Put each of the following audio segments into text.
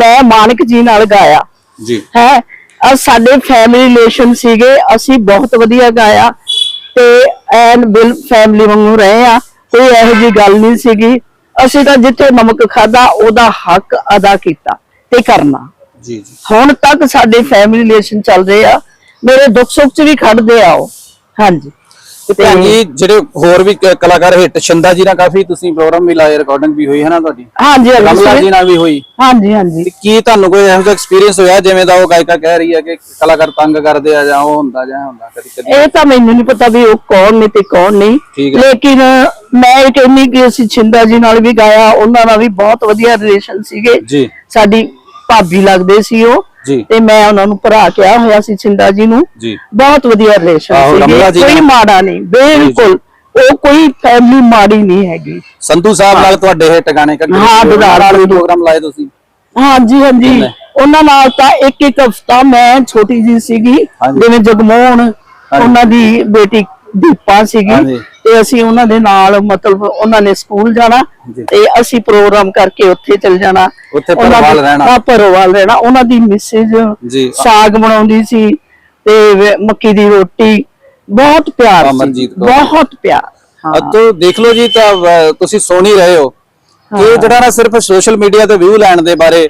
ਮੈਂ ਮਾਨਕ ਜੀ ਨਾਲ ਗਾਇਆ। ਜੀ। ਹੈ ਅਹ ਸਾਡੇ ਫੈਮਿਲੀ ਰਿਲੇਸ਼ਨ ਸੀਗੇ ਅਸੀਂ ਬਹੁਤ ਵਧੀਆ ਗਾਇਆ ਤੇ ਐਨ ਬਿਲ ਫੈਮਿਲੀ ਵਾਂਗੂ ਰਹੇ ਆ ਕੋਈ ਇਹੋ ਜੀ ਗੱਲ ਨਹੀਂ ਸੀਗੀ। ਅਸੀਂ ਤਾਂ ਜਿੱਥੇ ਨਮਕ ਖਾਦਾ ਉਹਦਾ ਹੱਕ ਅਦਾ ਕੀਤਾ ਤੇ ਕਰਨਾ। ਜੀ ਜੀ। ਹੁਣ ਤੱਕ ਸਾਡੇ ਫੈਮਿਲੀ ਰਿਲੇਸ਼ਨ ਚੱਲ ਰਹੇ ਆ। ਮੇਰੇ ਦੁੱਖ ਸੁੱਖ 'ਚ ਵੀ ਖੜਦੇ ਆ ਉਹ। ਹਾਂਜੀ। ਤੇ ਭੈਣ ਜੀ ਜਿਹੜੇ ਹੋਰ ਵੀ ਕ- ਕਲਾਕਾਰ ਹਿੱਟ ਸ਼ੰਦਾ ਜੀ ਨਾਲ ਕਾਫੀ ਤੁਸੀਂ ਪ੍ਰੋਗਰਾਮ ਵੀ ਲਾਏ ਰਿਕਾਰਡਿੰਗ ਵੀ ਹੋਈ ਹੈ ਨਾ ਤੁਹਾਡੀ? ਹਾਂਜੀ ਕਮਲਾ ਜੀ ਹਾਂਜੀ ਨਾਲ ਵੀ ਹੋਈ। ਹਾਂਜੀ ਹਾਂਜੀ। ਤੇ ਕੀ ਤੁਹਾਨੂੰ ਕੋਈ ਇਹੋ ਜਿਹਾ ਐਕਸਪੀਰੀਅੰਸ ਹੋਇਆ ਜਿਵੇਂ ਦਾ ਉਹ ਗਾਇਕਾ ਕਹਿ ਰਹੀ ਹੈ ਕਿ ਕਲਾਕਾਰ ਤੰਗ ਕਰਦੇ ਆ ਜਾਂ ਉਹ ਹੁੰਦਾ ਜਾਂ ਇਹ ਹੁੰਦਾ ਕਦੀ ਕਦੀ? ਇਹ ਤਾਂ ਮੈਨੂੰ ਨਹੀਂ ਪਤਾ ਵੀ ਉਹ ਕੌਣ ਨੇ ਤੇ ਕੌਣ ਨਹੀਂ। ਠੀਕ ਹੈ। ਲੇਕਿਨ ਮੈਂ ਇਹ ਕਹਿੰਨੀ ਕਿ ਅਸੀਂ ਛਿੰਦਾ ਜੀ ਨਾਲ ਵੀ ਗਾਇਆ ਉਹਨਾਂ ਨਾਲ ਵੀ ਬਹੁਤ ਵਧੀਆ ਰਿਲੇਸ਼ਨ ਸੀਗੇ। ਜੀ। ਸਾਡੀ ਭਾਬੀ ਲੱਗਦੇ ਸੀ ਉਹ। ਤੇ ਮੈਂ ਉਹਨਾਂ ਨੂੰ ਭਰਾ ਕਿਹਾ ਹੋਇਆ ਸੀ ਛਿੰਦਾ ਜੀ ਨੂੰ। ਬਹੁਤ ਵਧੀਆ ਰਿਲੇਸ਼ਨ ਸੀਗੇ। ਕੋਈ। ਮਾੜਾ ਨਹੀਂ ਬਿਲਕੁਲ। ਉਹ ਕੋਈ ਫੈਮਿਲੀ ਮਾੜੀ ਨਹੀਂ ਹੈਗੀ। ਸੰਧੂ ਸਾਹਿਬ ਨਾਲ ਤੁਹਾਡੇ ਹਿੱਟ ਗਾਣੇ ਕੱਢੇ ਹਾਂ, ਸੀ, ਵੀ ਜੀ। ਪ੍ਰੋਗਰਾਮ ਲਾਏ ਤੁਸੀਂ। ਹਾਂਜੀ ਹਾਂਜੀ? ਉਹਨਾਂ ਨਾਲ ਤਾਂ ਇੱਕ ਇੱਕ ਹਫਤਾ ਮੈਂ ਛੋਟੀ ਜੀ ਸੀਗੀ। ਜਿਵੇਂ ਜਗਮੋਹਨ ਉਹਨਾਂ ਦੀ ਬੇਟੀ ਦੀਪਾ ਸੀਗੀ। ਤੇ ਅਸੀਂ ਉਹਨਾਂ ਦੇ ਨਾਲ ਮਤਲਬ ਉਹਨਾਂ ਨੇ ਸਕੂਲ ਜਾਣਾ। ਤੇ ਅਸੀਂ ਪ੍ਰੋਗਰਾਮ ਕਰਕੇ ਉੱਥੇ ਚਲ ਜਾਣਾ ਉੱਥੇ ਪਰਵਾਲ ਰਹਿਣਾ। ਪਰਵਾਲ ਰਹਿਣਾ ਉਹਨਾਂ ਦੀ ਮਿਸਿਜ। ਸਾਗ ਬਣਾਉਂਦੀ ਸੀ ਤੇ ਮੱਕੀ ਦੀ ਰੋਟੀ ਬਹੁਤ ਪਿਆਰ ਸੀ। ਬਹੁਤ ਪਿਆਰ ਹਾਂ ਅੱਤੋਂ ਦੇਖ ਲਓ ਜੀ ਤਾਂ ਤੁਸੀਂ ਸੁਣ ਹੀ ਰਹੇ ਹੋ ਕਿ ਜਿਹੜਾ ਨਾ ਸਿਰਫ ਸੋਸ਼ਲ ਮੀਡੀਆ ਤੇ ਵਿਊ ਲੈਣ ਦੇ ਬਾਰੇ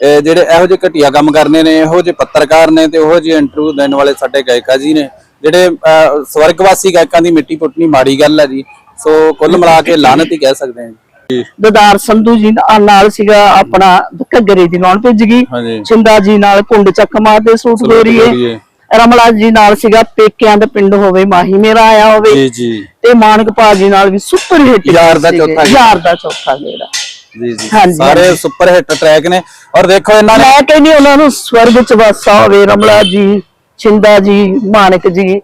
ਜਿਹੜੇ ਇਹੋ ਜਿਹੇ ਘਟੀਆ ਕੰਮ ਕਰਨੇ ਨੇ ਇਹੋ ਜਿਹੇ ਪੱਤਰਕਾਰ ਨੇ ਤੇ ਉਹੋ ਜਿਹੇ ਇੰਟਰਵਿਊ ਦੇਣ ਵਾਲੇ ਸਾਡੇ ਗਾਇਕਾ ਜੀ ਨੇ ਜਿਹੜੇ ਸਵਰਗਵਾਸੀ ਗਾਇਕਾਂ ਦੀ ਮਿੱਟੀ ਪੁੱਟਣੀ ਮਾੜੀ ਗੱਲ ਹੈ ਜੀ। ਸੋ ਕੁੱਲ ਮਿਲਾ ਕੇ ਲਾਨਤ ਹੀ ਕਹਿ ਸਕਦੇ ਹਾਂ ਦਦਾਰ ਸੰਧੂ ਜੀ ਨਾਲ ਸੀਗਾ ਆਪਣਾ ਘੱਗਰੇ ਦੀ ਨੌਨ ਭਿੱਜ ਗਈ। ਚਿੰਦਾ ਜੀ ਨਾਲ ਕੁੰਡ ਚੱਕ ਮਾਰਦੇ ਸੂਟ ਗੋਰੀਏ। ਰਮਲਾ ਜੀ ਨਾਲ ਸੀਗਾ ਪੇਕਿਆਂ ਦਾ ਪਿੰਡ ਹੋਵੇ ਮਾਹੀ ਮੇਰਾ ਆਇਆ ਹੋਵੇ। ਜੀ ਜੀ। ਤੇ ਮਾਨਕ ਜੀ ਨਾਲ ਵੀ ਸੁਪਰ ਹਿੱਟ ਯਾਰ ਦਾ ਚੌਥਾ। ਯਾਰ ਦਾ ਚੌਥਾ ਗੇੜਾ। ਜੀ ਜੀ। ਹਾਂਜੀ, ਸਾਰੇ ਸੁਪਰ ਹਿੱਟ ਟਰੈਕ ਨੇ। ਔਰ ਦੇਖੋ ਇਹਨਾਂ ਨੇ ਮੈਂ ਕਹਿੰਦੀ ਉਹਨਾਂ ਨੂੰ ਸਵਰਗ ਚ ਵਾਸਾ ਹੋਵੇ ਰਮਲਾ ਜੀ ਚਿੰਦਾ ਜੀ ਮਾਨਕ ਜੀ।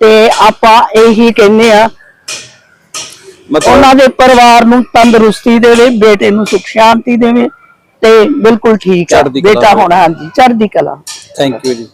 ਤੇ ਆਪਾਂ ਇਹੀ ਕਹਿੰਦੇ ਆ ਮਤਲਬ ਉਹਨਾਂ ਦੇ ਪਰਿਵਾਰ ਨੂੰ ਤੰਦਰੁਸਤੀ ਦੇਵੇ ਬੇਟੇ ਨੂੰ ਸੁਖ ਸ਼ਾਂਤੀ ਦੇਵੇ ਤੇ ਬਿਲਕੁਲ ਠੀਕ ਆ। ਚੜ੍ਹਦੀ ਕਲਾ ਬੇਟਾ ਹੋਵੇ। ਹੋਣਾ ਹਾਂਜੀ ਚੜ੍ਹਦੀ ਕਲਾ। ਥੈਂਕ ਯੂ ਜੀ।